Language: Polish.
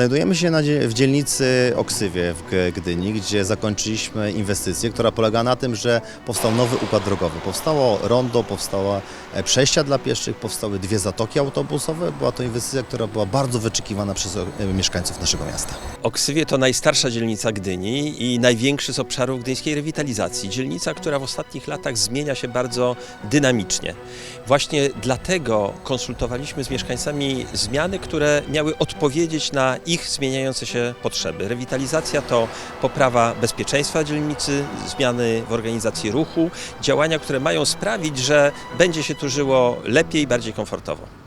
Znajdujemy się w dzielnicy Oksywie w Gdyni, gdzie zakończyliśmy inwestycję, która polega na tym, że powstał nowy układ drogowy. Powstało rondo, powstała e, przejścia dla pieszych, powstały dwie zatoki autobusowe. Była to inwestycja, która była bardzo wyczekiwana przez e, mieszkańców naszego miasta. Oksywie to najstarsza dzielnica Gdyni i największy z obszarów gdyńskiej rewitalizacji. Dzielnica, która w ostatnich latach zmienia się bardzo dynamicznie. Właśnie dlatego konsultowaliśmy z mieszkańcami zmiany, które miały odpowiedzieć na ich zmieniające się potrzeby. Rewitalizacja to poprawa bezpieczeństwa dzielnicy, zmiany w organizacji ruchu, działania, które mają sprawić, że będzie się tu żyło lepiej bardziej komfortowo.